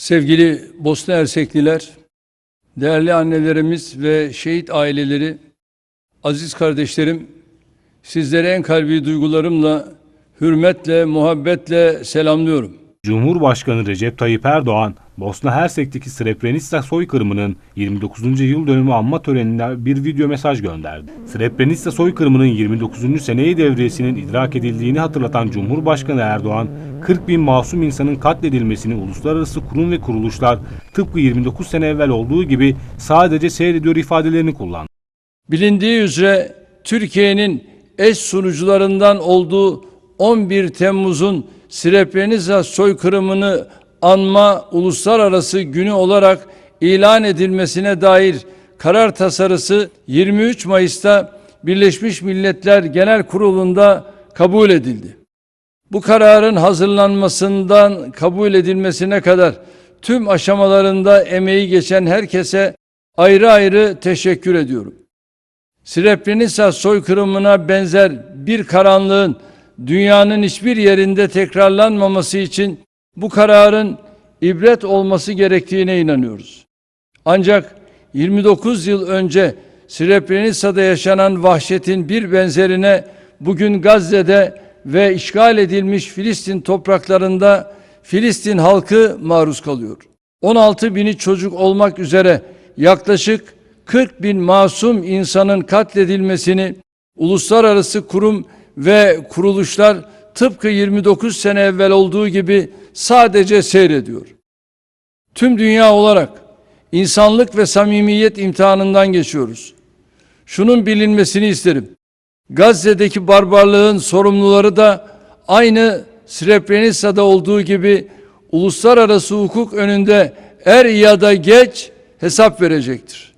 Sevgili Bosna Hersekliler, değerli annelerimiz ve şehit aileleri, aziz kardeşlerim, sizlere en kalbi duygularımla, hürmetle, muhabbetle selamlıyorum. Cumhurbaşkanı Recep Tayyip Erdoğan, Bosna Hersek'teki Srebrenica soykırımının 29. yıl dönümü anma töreninde bir video mesaj gönderdi. Srebrenica soykırımının 29. seneyi devriyesinin idrak edildiğini hatırlatan Cumhurbaşkanı Erdoğan, 40 bin masum insanın katledilmesini uluslararası kurum ve kuruluşlar tıpkı 29 sene evvel olduğu gibi sadece seyrediyor ifadelerini kullandı. Bilindiği üzere Türkiye'nin eş sunucularından olduğu 11 Temmuz'un Srebrenica soykırımını anma uluslararası günü olarak ilan edilmesine dair karar tasarısı 23 Mayıs'ta Birleşmiş Milletler Genel Kurulu'nda kabul edildi. Bu kararın hazırlanmasından kabul edilmesine kadar tüm aşamalarında emeği geçen herkese ayrı ayrı teşekkür ediyorum. Srebrenica soykırımına benzer bir karanlığın dünyanın hiçbir yerinde tekrarlanmaması için bu kararın ibret olması gerektiğine inanıyoruz. Ancak 29 yıl önce Srebrenica'da yaşanan vahşetin bir benzerine bugün Gazze'de ve işgal edilmiş Filistin topraklarında Filistin halkı maruz kalıyor. 16 bini çocuk olmak üzere yaklaşık 40 bin masum insanın katledilmesini uluslararası kurum ve kuruluşlar tıpkı 29 sene evvel olduğu gibi sadece seyrediyor. Tüm dünya olarak insanlık ve samimiyet imtihanından geçiyoruz. Şunun bilinmesini isterim. Gazze'deki barbarlığın sorumluları da aynı Srebrenica'da olduğu gibi uluslararası hukuk önünde er ya da geç hesap verecektir.